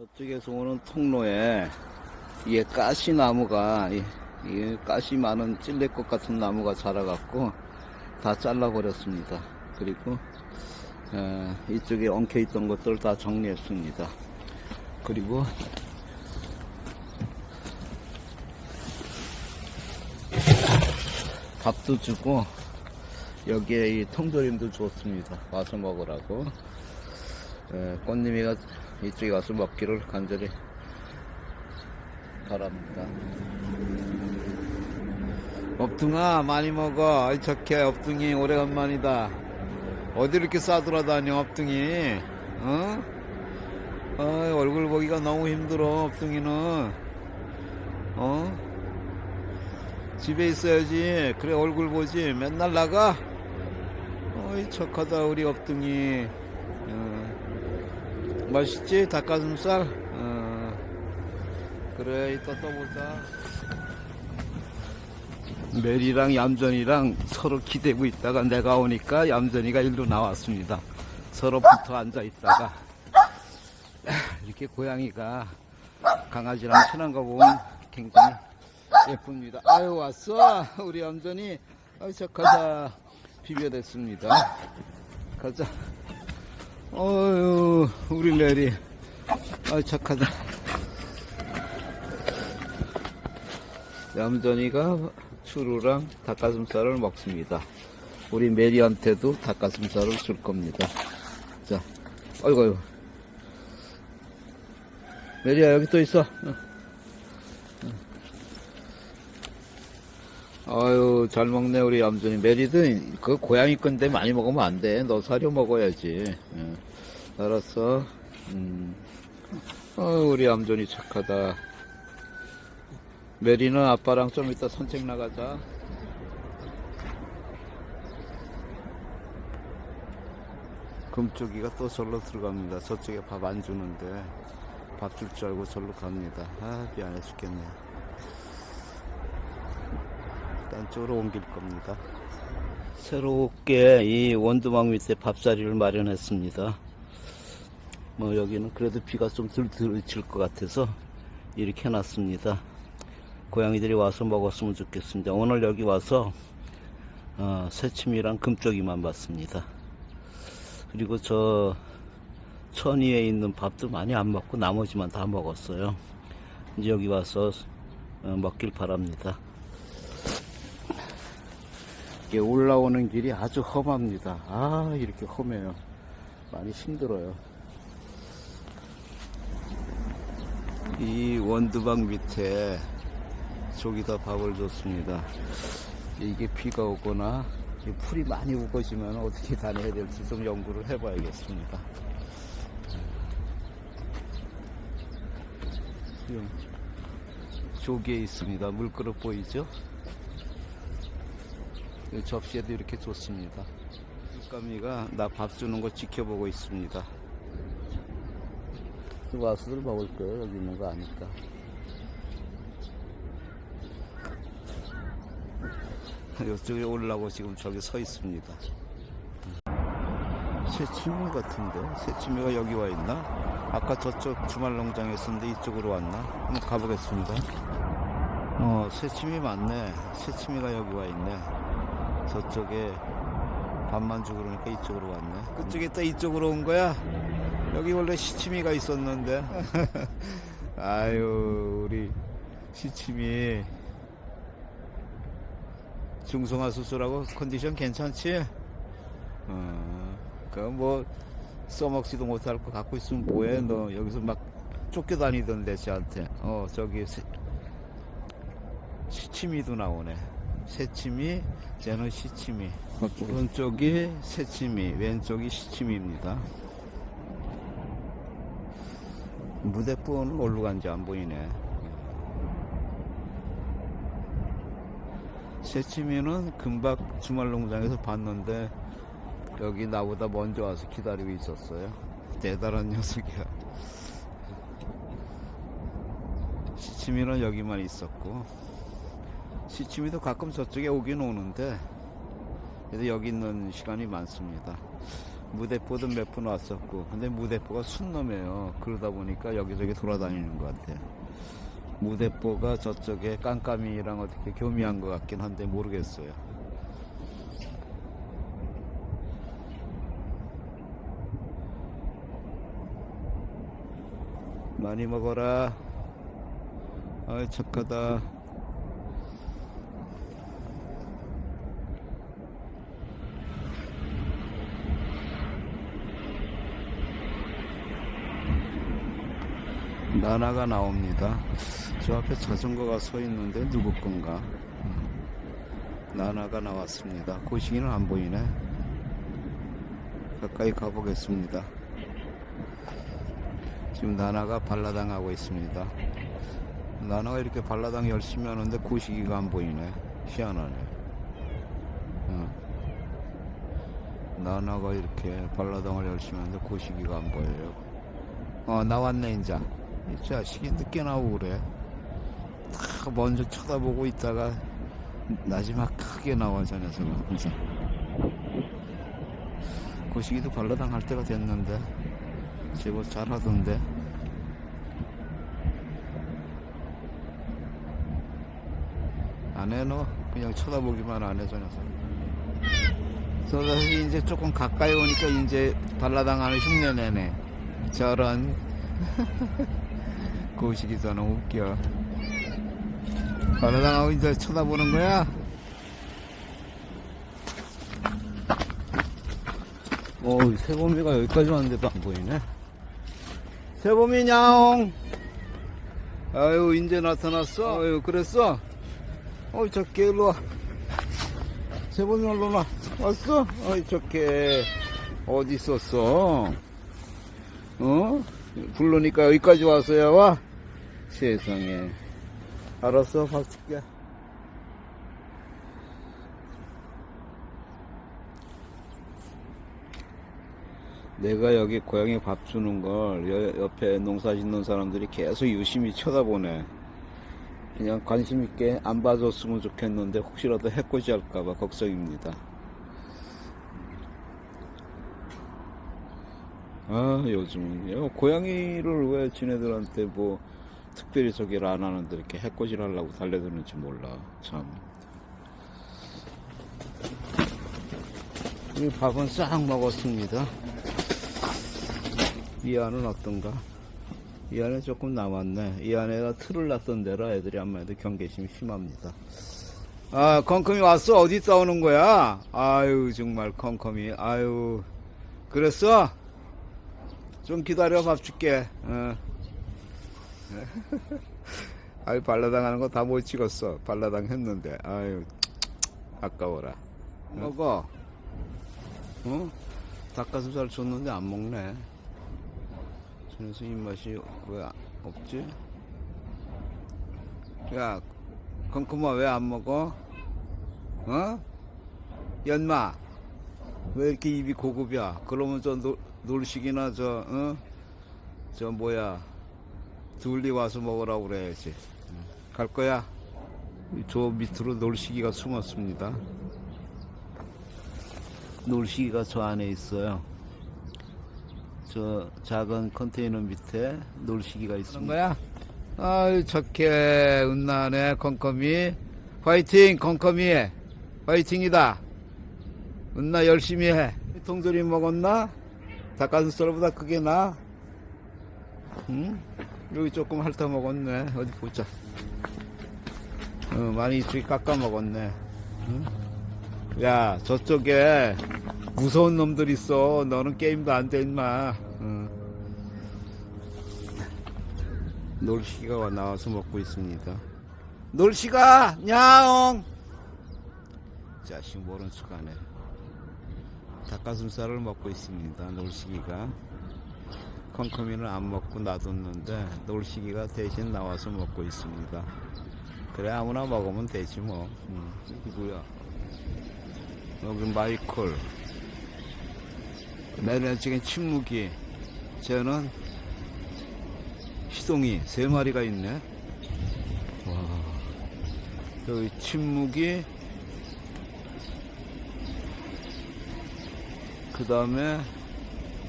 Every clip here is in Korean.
저쪽에서 오는 통로에 이게 가시나무가 이- 가시 많은 찔레꽃 같은 나무가 자라갖고 다 잘라버렸습니다. 그리고 어, 이쪽에 엉켜있던 것들 다 정리했습니다. 그리고 밥도 주고 여기에 이 통조림도 줬습니다. 와서 먹으라고. 에, 꽃님이가 이쪽에 와서 먹기를 간절히 바랍니다. 업둥아 많이 먹어. 아이 착해 업둥이 오래간만이다. 어디 이렇게 싸돌아다녀 업둥이? 어? 어 얼굴 보기가 너무 힘들어 업둥이는. 어? 집에 있어야지. 그래 얼굴 보지. 맨날 나가. 어이 착하다 우리 업둥이. 어. 맛있지 닭가슴살. 어. 그래 이따 또 보자. 메리랑 얌전이랑 서로 기대고 있다가 내가 오니까 얌전이가 일로 나왔습니다. 서로 붙어 앉아 있다가 이렇게 고양이가 강아지랑 친한 거 보면 굉장히 예쁩니다. 아유 왔어 우리 얌전이 아유 착하다 비벼댔습니다. 가자. 어유 우리 메리 아유 착하다. 얌전이가 추루랑 닭가슴살을 먹습니다. 우리 메리한테도 닭가슴살을 줄 겁니다. 자, 어이구. 메리야, 여기 또 있어. 어. 어. 아유, 잘 먹네, 우리 얌전이. 메리도 그 고양이 건데 많이 먹으면 안 돼. 너 사료 먹어야지. 응. 알았어. 음. 어, 우리 얌전이 착하다. 메리는 아빠랑 좀 이따 산책 나가자. 금쪽이가 또 절로 들어갑니다. 저쪽에 밥 안 주는데 밥 줄 줄 알고 절로 갑니다. 아 미안해 죽겠네. 딴 쪽으로 옮길 겁니다. 새롭게 이 원두막 밑에 밥자리를 마련했습니다. 뭐 여기는 그래도 비가 좀덜 들칠 것 같아서 이렇게 해놨습니다. 고양이들이 와서 먹었으면 좋겠습니다. 오늘 여기 와서 어, 새침이랑 금쪽이만 봤습니다. 그리고 저 천위에 있는 밥도 많이 안 먹고 나머지만 다 먹었어요. 이제 여기 와서 어, 먹길 바랍니다. 이게 올라오는 길이 아주 험합니다. 아 이렇게 험해요. 많이 힘들어요. 이 원두방 밑에 저기다 밥을 줬습니다. 이게 비가 오거나 이 풀이 많이 우거지면 어떻게 다녀야 될지 좀 연구를 해봐야겠습니다. 지금 조기에 있습니다. 물그릇 보이죠? 이 접시에도 이렇게 줬습니다. 육감이가 나 밥 주는 거 지켜보고 있습니다. 와서들 먹을 거예요. 여기 있는 거 아니까. 이쪽에 올라고 지금 저기 서 있습니다. 새치미 같은데? 새치미가 여기 와 있나? 아까 저쪽 주말 농장에 있었는데 이쪽으로 왔나? 한번 가보겠습니다. 어, 새치미 맞네. 새치미가 여기 와 있네. 저쪽에 밥만 주고 그러니까 이쪽으로 왔네. 그쪽에 또 이쪽으로 온 거야? 여기 원래 시치미가 있었는데. 아유, 우리 시치미. 중성화 수술하고 컨디션 괜찮지? 어, 그뭐 써먹지도 못할 거 갖고 있으면 뭐해? 너 여기서 막 쫓겨다니던데 저한테. 어 저기 새, 시치미도 나오네. 새치미, 쟤는 시치미. 오른쪽이 새치미, 왼쪽이 시치미입니다. 무대부는 어디로 간지 안 보이네. 새치미는 금방 주말농장에서 봤는데 여기 나보다 먼저 와서 기다리고 있었어요. 대단한 녀석이야. 시치미는 여기만 있었고 시치미도 가끔 저쪽에 오긴 오는데 그래도 여기 있는 시간이 많습니다. 무대포도 몇번 왔었고 근데 무대포가 순놈이에요. 그러다 보니까 여기저기 돌아다니는 것 같아 무대포가 저쪽에 깜깜이랑 어떻게 교미한 것 같긴 한데 모르겠어요. 많이 먹어라. 아이 착하다 나나가 나옵니다. 저 앞에 자전거가 서 있는데 누구 건가? 음. 나나가 나왔습니다. 고시기는 안 보이네. 가까이 가보겠습니다. 지금 나나가 발라당하고 있습니다. 나나가 이렇게 발라당 열심히 하는데 고시기가 안 보이네. 희한하네. 어. 나나가 이렇게 발라당을 열심히 하는데 고시기가 안 보여요. 어, 나왔네, 인자. 이 자식이 늦게 나오고 그래. 다 먼저 쳐다보고 있다가 마지막 크게 나와, 저 녀석은 항상. 고시기도 발라당 할 때가 됐는데, 제법 잘하던데. 안 해, 너. 그냥 쳐다보기만 안 해, 저 녀석. 저 녀석이 이제 조금 가까이 오니까 이제 발라당 하는 흉내 내네. 저런. 고시기 저는 웃겨. 발라당하고 이제 쳐다보는 거야? 어우, 새봄이가 여기까지 왔는데도 안 보이네. 새봄이 냐옹! 아유, 이제 나타났어? 아유, 그랬어? 어이, 저께 일로 와. 새봄이 얼른 와. 왔어? 어이, 저께. 어디 있었어? 어? 부르니까 여기까지 왔어야 와? 세상에. 알았어, 밥 줄게. 내가 여기 고양이 밥 주는 걸 여- 옆에 농사 짓는 사람들이 계속 유심히 쳐다보네. 그냥 관심 있게 안 봐줬으면 좋겠는데 혹시라도 해코지 할까봐 걱정입니다. 아 요즘 고양이를 왜 지네들한테 뭐 특별히 소개를 안 하는데 이렇게 해코지를 하려고 달려드는지 몰라 참. 이 밥은 싹 먹었습니다. 이 안은 어떤가? 이 안에 조금 남았네. 이 안에다 틀을 놨던 데라 애들이 아무래도 경계심이 심합니다. 아, 컴컴이 왔어? 어디 싸우는 거야? 아유, 정말 컴컴이. 아유, 그랬어? 좀 기다려, 밥 줄게. 어. 아유, 발라당 하는 거 다 못 찍었어. 발라당 했는데. 아유, 아까워라. 먹어. 어? 닭가슴살 줬는데 안 먹네. 그래서 입맛이 왜 안- 없지? 야, 컴컴아 왜안 먹어? 어? 연마, 왜 이렇게 입이 고급이야? 그러면 저 놀, 놀식이나 저, 어? 저 뭐야, 둘리 와서 먹으라고 그래야지. 갈 거야? 저 밑으로 놀식이가 숨었습니다. 놀식이가 저 안에 있어요. 저 작은 컨테이너 밑에 놀시기가 있습니다. 거야? 아유 착해 은나네 컴컴이 파이팅 컴컴이 파이팅이다 은나 열심히 해 통조림 먹었나? 닭가슴살보다 그게 나? 응? 여기 조금 핥아 먹었네 어디 보자 어, 많이 이쪽에 깎아 먹었네 응? 야 저쪽에 무서운 놈들 있어. 너는 게임도 안 돼, 임마. 응. 놀시가 나와서 먹고 있습니다. 놀시가, 냐옹! 자식 모른 척 하네. 닭가슴살을 먹고 있습니다. 놀시기가. 컴컴이는 안 먹고 놔뒀는데, 놀시기가 대신 나와서 먹고 있습니다. 그래, 아무나 먹으면 되지, 뭐. 응. 이게 뭐야. 여기 마이콜. 내년 쪽엔 침묵이, 저는 희동이 세 마리가 있네. 와, 여기 침묵이, 그 다음에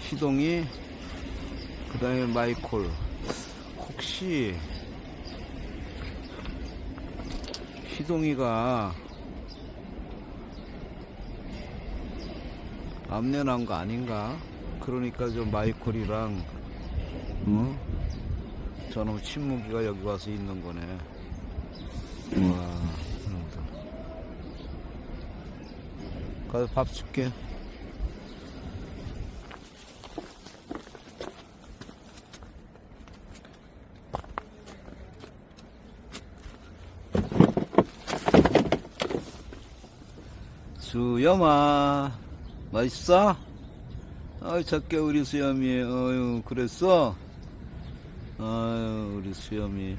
시동이 그 다음에 마이콜 혹시 시동이가 암내 난 거 아닌가? 그러니까 저 마이콜이랑 어? 저놈 침묵이가 여기 와서 있는 거네. 와. 가서 밥 줄게. 수염아, 맛있어? 아이, 작게 우리 수염이, 어유 그랬어? 아유, 우리 수염이.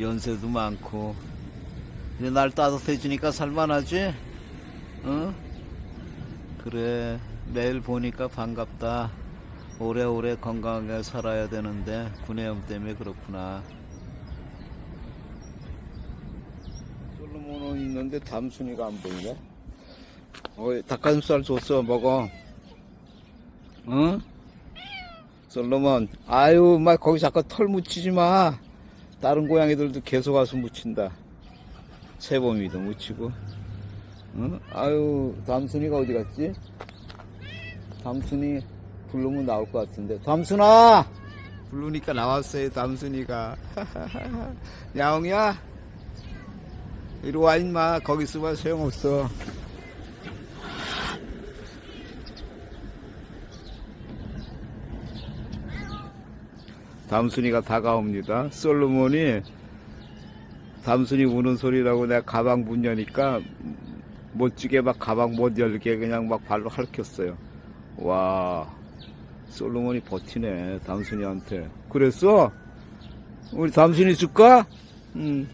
연세도 많고. 이제 날 따뜻해지니까 살만하지? 어? 그래. 매일 보니까 반갑다. 오래오래 건강하게 살아야 되는데, 구내염 때문에 그렇구나. 솔로몬은 있는데 담순이가 안 보이네? 어, 닭가슴살 줬어, 먹어. 응? 솔로몬, 아유, 막 거기 자꾸 털 묻히지 마. 다른 고양이들도 계속 와서 묻힌다. 세범이도 묻히고. 응? 아유, 담순이가 어디 갔지? 담순이 부르면 나올 것 같은데. 담순아! 부르니까 나왔어요, 담순이가. 야옹이야? 이리 와, 임마. 거기 있으면 소용없어. 담순이가 다가옵니다. 솔로몬이 담순이 우는 소리라고 내가 가방 문 여니까 멋지게 막 가방 못 열게 그냥 막 발로 핥혔어요. 와, 솔로몬이 버티네, 담순이한테. 그랬어? 우리 담순이 줄까? 응.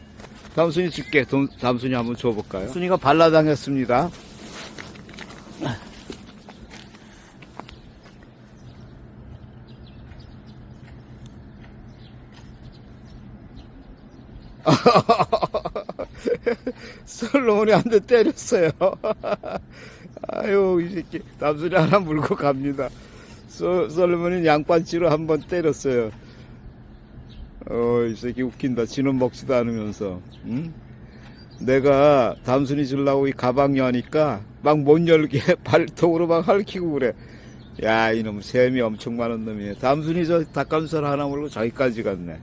담순이 줄게. 돈- 담순이 한번 줘볼까요? 순이가 발라당했습니다. 솔로몬이 한 대 때렸어요. 아유, 이 새끼. 담순이 하나 물고 갑니다. 소, 솔로몬이 양반치로 한 번 때렸어요. 어, 이 새끼 웃긴다. 지는 먹지도 않으면서. 응? 내가 담순이 주려고 이 가방 여니까 막 못 열게 발톱으로 막 핥히고 그래. 야, 이놈 셈이 엄청 많은 놈이네. 담순이 저 닭가슴살 하나 물고 저기까지 갔네.